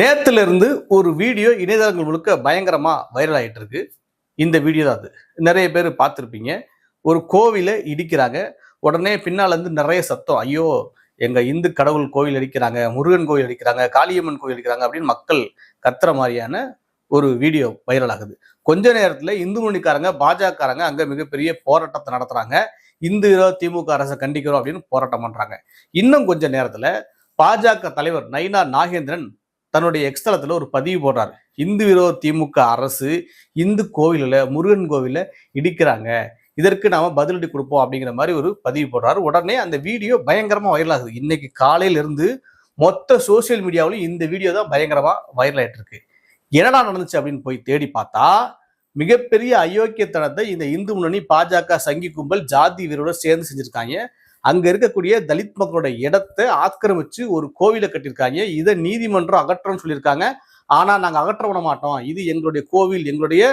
நேரத்திலிருந்து இருந்து ஒரு வீடியோ இணையதளங்கள் முழுக்க பயங்கரமாக வைரல் ஆயிட்டு இருக்கு இந்த வீடியோ தான் அது. நிறைய பேர் பார்த்துருப்பீங்க. ஒரு கோவிலை இடிக்கிறாங்க. உடனே பின்னால் இருந்து நிறைய சத்தம். ஐயோ எங்கள் இந்து கடவுள் கோவில் அடிக்கிறாங்க முருகன் கோவில் அடிக்கிறாங்க காளியம்மன் கோவில் அடிக்கிறாங்க அப்படின்னு மக்கள் கத்துற மாதிரியான ஒரு வீடியோ வைரல் ஆகுது. கொஞ்ச நேரத்தில் இந்து மணிக்காரங்க பாஜகக்காரங்க அங்கே மிகப்பெரிய போராட்டத்தை நடத்துகிறாங்க இந்து திமுக அரசை கண்டிக்கிறோம் அப்படின்னு போராட்டம் பண்ணுறாங்க இன்னும் கொஞ்ச நேரத்தில் பாஜக தலைவர் நயினா நாகேந்திரன் தன்னுடைய எக்ஸ்தலத்தில் ஒரு பதிவு போடுறார். இந்து விரோத திமுக அரசு இந்து கோவிலில் முருகன் கோவிலில் இடிக்கிறாங்க. இதற்கு நாம பதிலடி கொடுப்போம் அப்படிங்கிற மாதிரி ஒரு பதிவு போடுறாரு. உடனே அந்த வீடியோ பயங்கரமா வைரல் ஆகுது. இன்னைக்கு காலையில இருந்து மொத்த சோசியல் மீடியாவிலும் இந்த வீடியோ தான் பயங்கரமா வைரல் ஆயிட்டு இருக்கு என்னடா நடந்துச்சு அப்படின்னு போய் தேடி பார்த்தா மிகப்பெரிய அயோக்கியத்தனத்தை இந்த இந்து முன்னணி பாஜக சங்கி கும்பல் ஜாதி வீரோட சேர்ந்து செஞ்சிருக்காங்க. அங்க இருக்கக்கூடிய தலித் மக்களோட இடத்தை ஆக்கிரமிச்சு ஒரு கோவிலை கட்டியிருக்காங்க. இதை நீதிமன்றம் அகற்றம்னு சொல்லியிருக்காங்க. ஆனா நாங்க அகற்ற விட மாட்டோம். இது எங்களுடைய கோவில் எங்களுடைய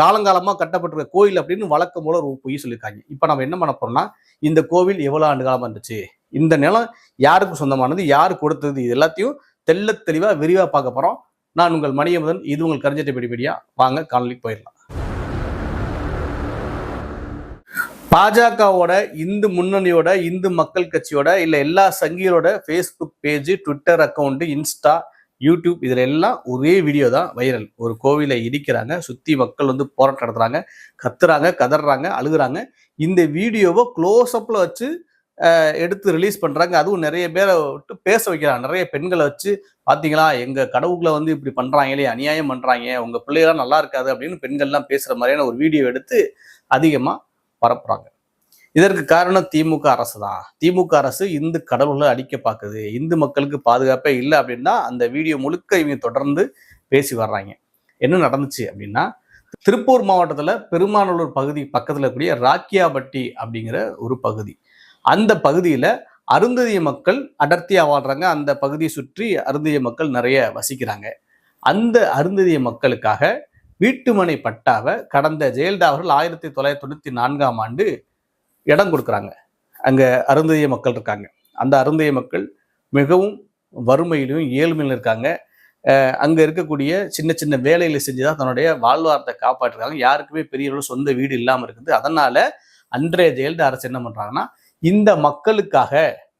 காலங்காலமா கட்டப்பட்டிருக்க கோவில் அப்படின்னு வழக்கம் போல ஒரு பொய் சொல்லியிருக்காங்க. இப்ப நம்ம என்ன பண்ண போறோம்னா இந்த கோவில் எவ்வளவு ஆண்டு காலமா இருந்துச்சு? இந்த நிலம் யாருக்கு சொந்தமானது? யாரு கொடுத்தது? இது எல்லாத்தையும் தெல்ல தெளிவா விரிவா பார்க்க போறோம். நான் உங்கள் மணியமுதன். இது உங்கள் கருஞ்சட்டை பிடிபடியா? வாங்க காணொலிக்கு போயிடலாம். பாஜகவோட இந்து முன்னணியோட இந்து மக்கள் கட்சியோட இல்லை எல்லா சங்கிகளோட Facebook page Twitter account Insta YouTube இதில் எல்லாம் ஒரே வீடியோ தான் வைரல் ஒரு கோவிலை இடிக்கிறாங்க சுற்றி மக்கள் வந்து போராட்டம் நடத்துகிறாங்க கத்துறாங்க கதறாங்க அழுகுறாங்க. இந்த வீடியோவை க்ளோஸ் வச்சு எடுத்து ரிலீஸ் பண்ணுறாங்க அதுவும் நிறைய பேரை விட்டு பேச வைக்கிறாங்க. நிறைய பெண்களை வச்சு பார்த்தீங்களா எங்கள் கடவுளை வந்து இப்படி பண்ணுறாங்களே அநியாயம் பண்ணுறாங்க உங்கள் பிள்ளைகளாம் நல்லா இருக்காது அப்படின்னு பெண்கள்லாம் பேசுகிற மாதிரியான ஒரு வீடியோ எடுத்து அதிகமாக பரப்புறாங்க. இதற்கு காரணம் திமுக அரசு தான் திமுக அரசு இந்து கடவுளை அடிக்க பார்க்குது இந்து மக்களுக்கு பாதுகாப்பே இல்லை அப்படின்னா அந்த வீடியோ முழுக்க இவங்க தொடர்ந்து பேசி வர்றாங்க. என்ன நடந்துச்சு அப்படின்னா திருப்பூர் மாவட்டத்தில் பெருமாநல்லூர் பகுதி பக்கத்தில் இருக்கக்கூடிய ராக்கியாபட்டி அப்படிங்கிற ஒரு பகுதி. அந்த பகுதியில் அருந்ததிய மக்கள் அடர்த்தியாக வாழ்கிறாங்க அந்த பகுதியை சுற்றி அருந்ததிய மக்கள் நிறைய வசிக்கிறாங்க. அந்த அருந்ததிய மக்களுக்காக வீட்டுமனை பட்டாவை கடந்த ஜெயலலிதா அவர்கள் ஆயிரத்தி தொள்ளாயிரத்தி தொண்ணூற்றி நான்காம் ஆண்டு இடம் கொடுக்குறாங்க. அங்கே அருந்ததிய மக்கள் இருக்காங்க. அந்த அருந்ததிய மக்கள் மிகவும் வறுமையிலும் ஏழ்மையிலும் இருக்காங்க. அங்கே இருக்கக்கூடிய சின்ன சின்ன வேலைகளை செஞ்சுதான் தன்னுடைய வாழ்வாரத்தை காப்பாற்றுறாங்க யாருக்குமே பெரிய அளவு சொந்த வீடு இல்லாமல் இருக்குது. அதனால் அன்றைய ஜெயலலிதா அரசு என்ன பண்ணுறாங்கன்னா இந்த மக்களுக்காக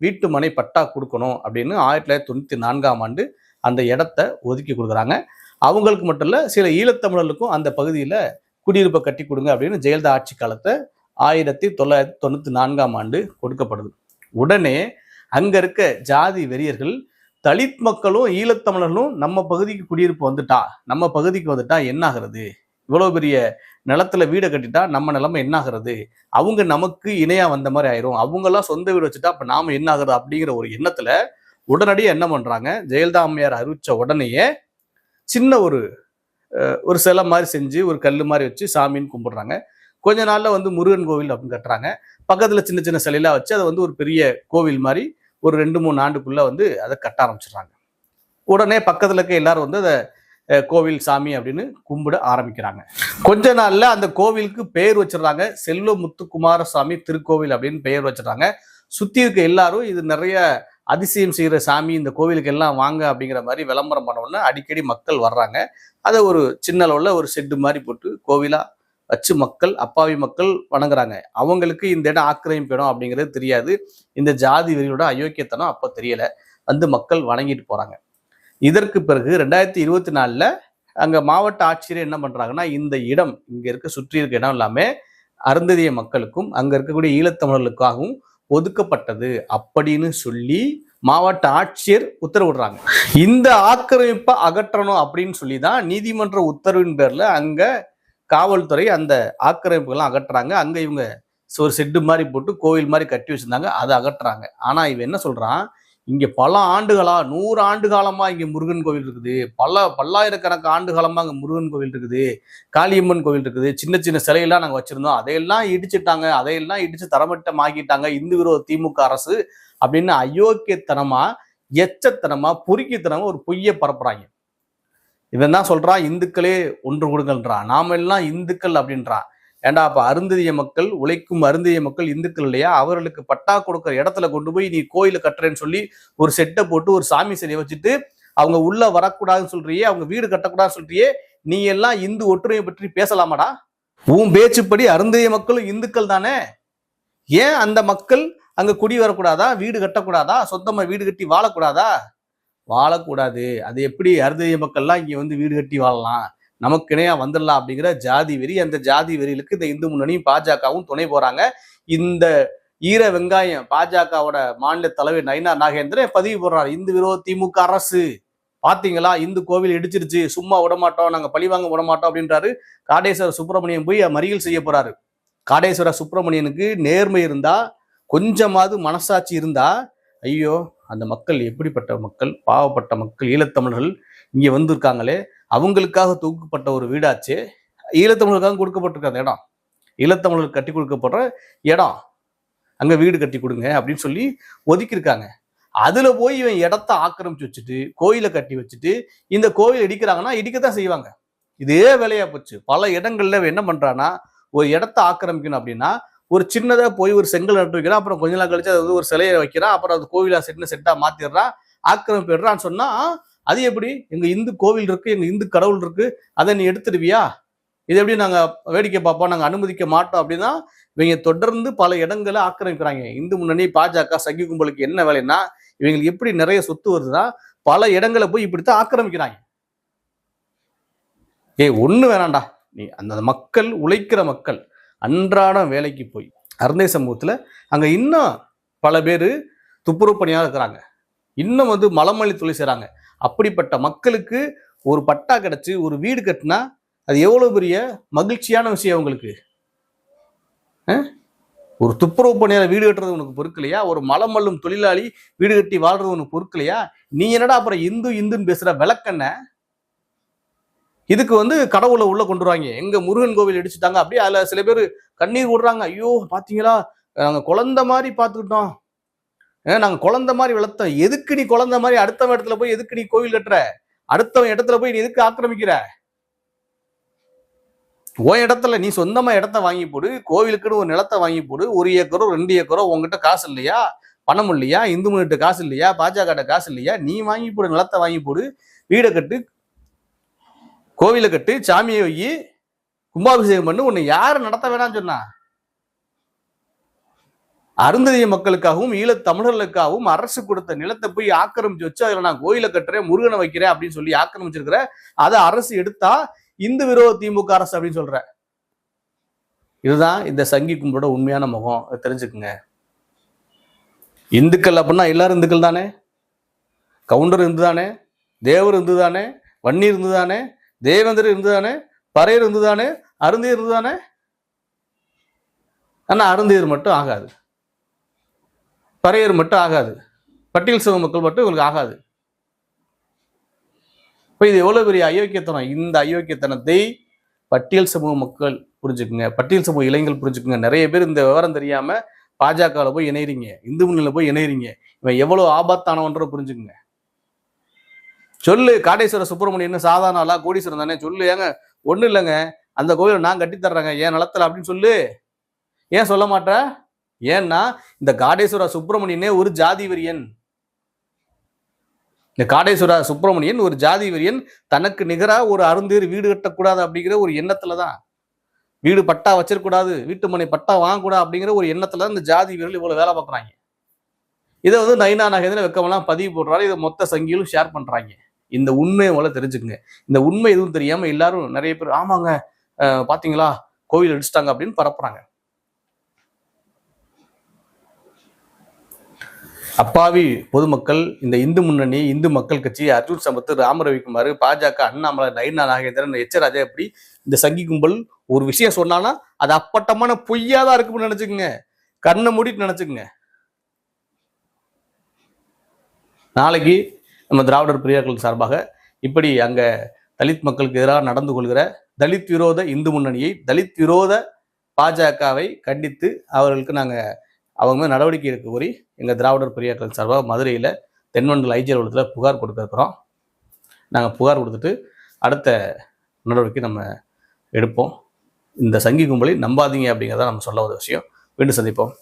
வீட்டு மனை பட்டா கொடுக்கணும் அப்படின்னு ஆயிரத்தி தொள்ளாயிரத்தி தொண்ணூற்றி நான்காம் ஆண்டு அந்த இடத்த ஒதுக்கி கொடுக்குறாங்க. அவங்களுக்கு மட்டும் இல்லை சில ஈழத்தமிழர்களுக்கும் அந்த பகுதியில் குடியிருப்பை கட்டி கொடுங்க அப்படின்னு ஜெயலலிதா ஆட்சி காலத்தை ஆயிரத்தி தொள்ளாயிரத்தி தொண்ணூற்றி நான்காம் ஆண்டு கொடுக்கப்படுது. உடனே அங்கே இருக்க ஜாதி வெறியர்கள் தலித் மக்களும் ஈழத்தமிழர்களும் நம்ம பகுதிக்கு குடியிருப்பு வந்துட்டா நம்ம பகுதிக்கு வந்துட்டா என்ன இவ்வளோ பெரிய நிலத்துல வீடை கட்டிட்டா நம்ம நிலைமை என்னாகுறது? அவங்க நமக்கு இணையா வந்த மாதிரி ஆயிரும். அவங்கெல்லாம் சொந்த வீடு வச்சுட்டா அப்போ நாம என்ன ஆகுறது அப்படிங்கிற ஒரு எண்ணத்துல உடனடியாக என்ன பண்றாங்க? ஜெயலலிதா அம்மையார் அறிவிச்ச உடனேயே சின்ன ஒரு ஒரு சிலை மாதிரி செஞ்சு ஒரு கல் மாதிரி வச்சு சாமின்னு கும்பிடுறாங்க. கொஞ்ச நாளில் வந்து முருகன் கோவில் அப்படின்னு கட்டுறாங்க. பக்கத்தில் சின்ன சின்ன சிலையெல்லாம் வச்சு அதை வந்து ஒரு பெரிய கோவில் மாதிரி ஒரு ரெண்டு மூணு ஆண்டுக்குள்ளே வந்து அதை கட்ட ஆரம்பிச்சிடுறாங்க. உடனே பக்கத்தில் இருக்க எல்லாரும் வந்து அதை கோவில் சாமி அப்படின்னு கும்பிட ஆரம்பிக்கிறாங்க. கொஞ்ச நாள்ல அந்த கோவிலுக்கு பெயர் வச்சிடுறாங்க. செல்வ முத்துக்குமாரசாமி திருக்கோவில் அப்படின்னு பெயர் வச்சிடுறாங்க. சுத்தி இருக்க எல்லாரும் இது நிறைய அதிசயம் செய்கிற சாமி இந்த கோவிலுக்கு எல்லாம் வாங்க அப்படிங்கிற மாதிரி விளம்பரம் பண்ண அடிக்கடி மக்கள் வர்றாங்க. அதை ஒரு சின்ன அளவில் ஒரு ஷெட்டு மாதிரி போட்டு கோவிலாக வச்சு மக்கள் அப்பாவி மக்கள் வணங்குறாங்க. அவங்களுக்கு இந்த இடம் ஆக்கிரமிப்பு இடம் அப்படிங்கிறது தெரியாது. இந்த ஜாதி வெறியோட அயோக்கியத்தனம் அப்போ தெரியலை. வந்து மக்கள் வணங்கிட்டு போகிறாங்க இதற்கு பிறகு ரெண்டாயிரத்தி இருபத்தி நாலில் அங்கே மாவட்ட ஆட்சியர் என்ன பண்ணுறாங்கன்னா இந்த இடம் இங்கே இருக்க சுற்றி இருக்க இடம் எல்லாமே அருந்ததிய மக்களுக்கும் அங்கே இருக்கக்கூடிய ஈழத்தமிழர்களுக்காகவும் ஒதுக்கப்பட்டது அப்படின்னு சொல்லி மாவட்ட ஆட்சியர் உத்தரவிடுறாங்க. இந்த ஆக்கிரமிப்பை அகற்றணும் அப்படின்னு சொல்லி தான் நீதிமன்ற உத்தரவின் பேரில் அங்கே காவல்துறை அந்த ஆக்கிரமிப்புகள்லாம் அகற்றுறாங்க. அங்கே இவங்க ஒரு செட்டு மாதிரி போட்டு கோவில் மாதிரி கட்டி வச்சிருந்தாங்க அதை அகற்றுறாங்க. ஆனால் இவன் என்ன சொல்கிறான் இங்கே பல ஆண்டுகளாக நூறு ஆண்டு காலமாக இங்கே முருகன் கோவில் இருக்குது. பல பல்லாயிரக்கணக்கு ஆண்டு காலமாக இங்கே முருகன் கோவில் இருக்குது. காளியம்மன் கோவில் இருக்குது. சின்ன சின்ன சிலையெல்லாம் நாங்கள் வச்சுருந்தோம். அதையெல்லாம் இடிச்சிட்டாங்க. அதையெல்லாம் இடித்து தரமட்டம் ஆக்கிட்டாங்க இந்து விரோத திமுக அரசு அப்படின்னு அயோக்கியத்தனமாக எச்சத்தனமாக பொறுக்கித்தனமாக ஒரு பொய்யை பரப்புறாங்க. இவன் தான் சொல்கிறான் இந்துக்களே ஒன்று கொடுங்கன்றான் நாம எல்லாம் இந்துக்கள் அப்படின்றான். ஏண்டா அப்போ அருந்ததிய மக்கள் உழைக்கும் அருந்ததிய மக்கள் இந்துக்கள் இல்லையா? அவர்களுக்கு பட்டா கொடுக்குற இடத்துல கொண்டு போய் நீ கோயில் கட்டுறேன்னு சொல்லி ஒரு செட்டை போட்டு ஒரு சாமி சிலையை வச்சுட்டு அவங்க உள்ள வரக்கூடாதுன்னு சொல்றியே அவங்க வீடு கட்டக்கூடாதுன்னு சொல்றியே நீ எல்லாம் இந்து ஒற்றுமையை பற்றி பேசலாமாடா? உன் பேச்சுப்படி அருந்ததிய மக்களும் இந்துக்கள் தானே? ஏன் அந்த மக்கள் அங்க குடி வரக்கூடாதா? வீடு கட்டக்கூடாதா? சொந்தமா வீடு கட்டி வாழக்கூடாதா? வாழக்கூடாது. அது எப்படி அருந்ததிய மக்கள்லாம் இங்க வந்து வீடு கட்டி வாழலாம்? நமக்கு இணையா வந்துடலாம் அப்படிங்கிற ஜாதி வெறி அந்த ஜாதி வெறிகளுக்கு இந்த இந்து முன்னணியும் பாஜகவும் துணை போறாங்க. இந்த ஈர வெங்காயம் பாஜகவோட மாநில தலைவர் நயினா நாகேந்திரன் பதிவு போடுறார்? இந்து விரோத திமுக அரசு. பாத்தீங்களா? இந்து கோவில் இடிச்சிருச்சு. சும்மா விடமாட்டோம். நாங்க பழிவாங்க விடமாட்டோம் அப்படின்றாரு காடேஸ்வர சுப்பிரமணியன் போய் மறியல் செய்ய போறாரு. காடேஸ்வர சுப்பிரமணியனுக்கு நேர்மை இருந்தா கொஞ்சமாவது மனசாட்சி இருந்தா ஐயோ அந்த மக்கள் எப்படிப்பட்ட மக்கள்? பாவப்பட்ட மக்கள் ஈழத்தமிழர்கள் இங்கே வந்திருக்காங்களே அவங்களுக்காக தூக்கப்பட்ட ஒரு வீடாச்சே. ஈழத்தமிழருக்காக கொடுக்கப்பட்டிருக்க அந்த இடம். ஈழத்தமிழருக்கு கட்டி கொடுக்கப்படுற இடம். அங்கே வீடு கட்டி கொடுங்க அப்படின்னு சொல்லி ஒதுக்கியிருக்காங்க. அதுல போய் இவன் இடத்த ஆக்கிரமிச்சு வச்சுட்டு கோயிலை கட்டி வச்சுட்டு இந்த கோயில் இடிக்கிறாங்கன்னா இடிக்கத்தான் செய்வாங்க. இதே வேலையா போச்சு. பல இடங்கள்ல என்ன பண்றான்னா ஒரு இடத்த ஆக்கிரமிக்கணும் அப்படின்னா ஒரு சின்னதாக போய் ஒரு செங்கல் நட்டு வைக்கிறான் அப்புறம் கொஞ்ச நாள் கழிச்சு அது ஒரு சிலையை வைக்கிறான் அப்புறம் அது கோவிலா செட்னு செட்டா மாத்திடுறான் ஆக்கிரமிப்பிடுறான்னு சொன்னா அது எப்படி? எங்க இந்து கோவில் இருக்கு எங்க இந்து கடவுள் இருக்கு அதை நீ எடுத்துடுவியா? இது எப்படி நாங்க வேடிக்கை பார்ப்போம் நாங்க அனுமதிக்க மாட்டோம் அப்படின்னா இவங்க தொடர்ந்து பல இடங்களை ஆக்கிரமிக்கிறாங்க. இந்து முன்னணி பாஜக சங்கி கும்பலுக்கு என்ன வேலைன்னா இவங்களுக்கு எப்படி நிறைய சொத்து வருதுன்னா பல இடங்களை போய் இப்படித்தான் ஆக்கிரமிக்கிறாங்க. ஏய் ஒண்ணு வேணாண்டா நீ அந்த மக்கள் உழைக்கிற மக்கள் அன்றாடம் வேலைக்கு போய் அருந்தை சமூகத்துல அங்க இன்னும் பல பேர் துப்புரவு பணியாக இருக்கிறாங்க. இன்னும் வந்து மலமல்லி தொழில் செய்கிறாங்க அப்படிப்பட்ட மக்களுக்கு ஒரு பட்டா கிடச்சி ஒரு வீடு கட்டினா அது எவ்வளோ பெரிய மகிழ்ச்சியான விஷயம் அவங்களுக்கு ஒரு துப்புரவு பணியாளர் வீடு கட்டுறது உனக்கு பொறுக்கலையா? ஒரு மலம் மல்லும் தொழிலாளி வீடு கட்டி வாழ்றது உனக்கு பொறுக்கலையா? நீ என்னடா அப்புறம் இந்து இந்துன்னு பேசுற விளக்கண்ண இதுக்கு வந்து கடவுளை உள்ள கொண்டு வருவாங்க. எங்க முருகன் கோவில் இடிச்சுட்டாங்க அப்படியே அதுல சில பேர் கண்ணீர் விடுறாங்க. ஐயோ பாத்தீங்களா? நாங்க குழந்தை மாதிரி பார்த்துக்கிட்டோம். நாங்கள் குழந்த மாதிரி வளர்த்தோம். எதுக்கு நீ குழந்த மாதிரி அடுத்தவன் இடத்துல போய் எதுக்கு நீ கோவில் கட்டுற? அடுத்தவன் இடத்துல போய் நீ எதுக்கு ஆக்கிரமிக்கிற? உன் இடத்துல நீ சொந்தமா இடத்த வாங்கி போடு கோவிலுக்குன்னு ஒரு நிலத்தை வாங்கி போடு ஒரு ஏக்கரோ ரெண்டு ஏக்கரோ உங்ககிட்ட காசு இல்லையா? பணம் இல்லையா? இந்து முன்னிட்டு காசு இல்லையா? பாஜக காசு இல்லையா? நீ வாங்கி போடு நிலத்தை வாங்கி போடு வீடை கட்டு கோவிலை கட்டு சாமியை வை கும்பாபிஷேகம் பண்ணு உன்னை யார் நடத்த வேணாம்னு சொன்னா? அருந்ததிய மக்களுக்காகவும் ஈழத் தமிழர்களுக்காகவும் அரசு கொடுத்த நிலத்தை போய் ஆக்கிரமிச்சு வச்சு அதில் நான் கோயிலை கட்டுறேன் முருகனை வைக்கிறேன் அப்படின்னு சொல்லி ஆக்கிரமிச்சிருக்கிற அதை அரசு எடுத்தா இந்து விரோத திமுக அரசு அப்படின்னு சொல்ற. இதுதான் இந்த சங்கி கும்பலோட உண்மையான முகம். அதை தெரிஞ்சுக்குங்க. இந்துக்கள் அப்படின்னா எல்லாரும் இந்துக்கள் தானே? கவுண்டர் இந்து தானே தேவர் இந்து தானே வன்னி இருந்து தானே தேவேந்தர் இருந்து தானே பறையர் இருந்து தானே அருந்தியர் இருந்து தானே ஆனா அருந்தியர் மட்டும் ஆகாது. பறையர் மட்டும் ஆகாது. பட்டியல் சமூக மக்கள் மட்டும் இவங்களுக்கு ஆகாது. இப்போ இது எவ்வளோ பெரிய அயோக்கியத்தனம்? இந்த அயோக்கியத்தனத்தை பட்டியல் சமூக மக்கள் புரிஞ்சுக்குங்க. பட்டியல் சமூக இளைஞர்கள் புரிஞ்சுக்குங்க. நிறைய பேர் இந்த விவரம் தெரியாமல் பாஜகவில் போய் இணையிறீங்க. இந்து முன்னில போய் இணையிறீங்க. இவன் எவ்வளோ ஆபத்தானவன்ற புரிஞ்சுக்குங்க. சொல்லு காடேஸ்வர சுப்பிரமணியன் சாதாரண ஆளா? கோடீஸ்வரன் தானே? சொல்லு ஏங்க ஒன்றும் இல்லைங்க. அந்த கோவிலை நான் கட்டி தர்றேங்க என் நிலத்தில் அப்படின்னு சொல்லு. ஏன் சொல்ல மாட்டேன் ஏன்னா இந்த காடேஸ்வர சுப்பிரமணியனே ஒரு ஜாதி வெறியன் இந்த காடேஸ்வர சுப்பிரமணியன் ஒரு ஜாதி வெறியன் தனக்கு நிகராக ஒரு அருந்தேர் வீடு கட்டக்கூடாது அப்படிங்கிற ஒரு எண்ணத்துல தான் வீடு பட்டா வச்சிருக்கூடாது வீட்டு மனை பட்டா வாங்கக்கூடாது அப்படிங்கிற ஒரு எண்ணத்துல தான் இந்த ஜாதி வீரர்கள் இவ்வளவு வேலை பார்க்குறாங்க. இதை வந்து நைனா நகேந்திர வெக்கமெல்லாம் பதிவு போடுறாரு இதை மொத்த சங்கிலும் ஷேர் பண்றாங்க. இந்த உண்மையை முதல்ல தெரிஞ்சுக்குங்க. இந்த உண்மை எதுவும் தெரியாம எல்லாரும் நிறைய பேர் ஆமாங்க பாத்தீங்களா? கோவில் அடிச்சிட்டாங்க அப்படின்னு பரப்புறாங்க. அப்பாவி பொதுமக்கள் இந்த இந்து முன்னணி இந்து மக்கள் கட்சி அர்ஜுன் சம்பத் ராம ரவிக்குமார் பாஜக அண்ணாமலை நயினா நாகேந்திரன் எச் ராஜா எப்படி இந்த சங்கி கும்பல் ஒரு விஷயம் சொன்னானா அது அப்பட்டமான பொய்யாதான் இருக்கும்னு நினைச்சுக்கோங்க. கண்ணை மூடிட்டு நினைச்சுக்கோங்க. நாளைக்கு நம்ம திராவிடர் பிரியாக்கள் சார்பாக இப்படி அங்க தலித் மக்களுக்கு எதிராக நடந்து கொள்கிற தலித் விரோத இந்து முன்னணியை தலித் விரோத பாஜகவை கண்டித்து அவர்களுக்கு நாங்கள் அவங்க நடவடிக்கை எடுக்க கோரி எங்கள் திராவிடர் பெரியாக்கள் சார்பாக மதுரையில் தென்மண்டல் ஐஜி அலுவலகத்தில் புகார் கொடுத்துருக்குறோம். நாங்கள் புகார் கொடுத்துட்டு அடுத்த நடவடிக்கை நம்ம எடுப்போம். இந்த சங்கி கும்பலை நம்பாதீங்க அப்படிங்கிறத நம்ம சொல்ல ஒரு விஷயம். மீண்டும் சந்திப்போம்.